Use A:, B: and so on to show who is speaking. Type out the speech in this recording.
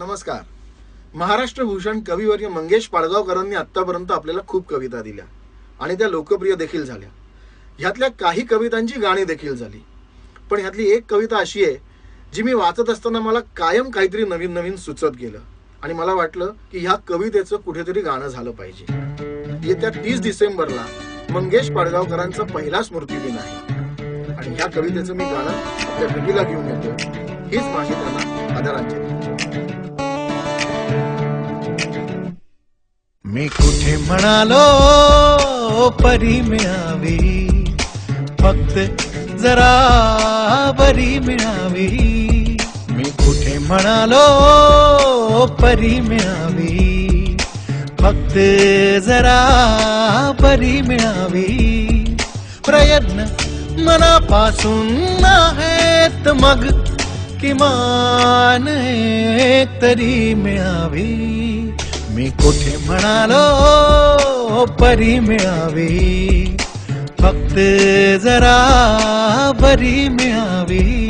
A: नमस्कार. महाराष्ट्र भूषण कविवर्य मंगेश पाडगावकरांनी आतापर्यंत आपल्याला खूप कविता दिल्या आणि त्या लोकप्रिय देखील झाल्या. ह्यातल्या काही कवितांची गाणी देखील झाली. पण ह्यातली एक कविता अशी आहे जी मी वाचत असताना मला कायम काहीतरी नवीन नवीन सुचत गेलं आणि मला वाटलं की ह्या कवितेचं कुठेतरी गाणं झालं पाहिजे. येत्या तीस डिसेंबरला मंगेश पाडगावकरांचा पहिला स्मृतिदिन आहे. आणि ह्या कवितेचं मी गाणं आपल्या भेटीला घेऊन येतो हीच माझी त्यांना आदरांजली.
B: मी कुठे म्हणालो परी मिळावी फक्त जरा बरी मिळावी मी कुठे म्हणालो परी मिळावी फक्त जरा बरी मिळावी प्रयत्न मनापासून आहेत मग किमान तरी मिळावी मी कोठे म्हणालो परी मिळावी? फक्त जरा बरी मिळावी.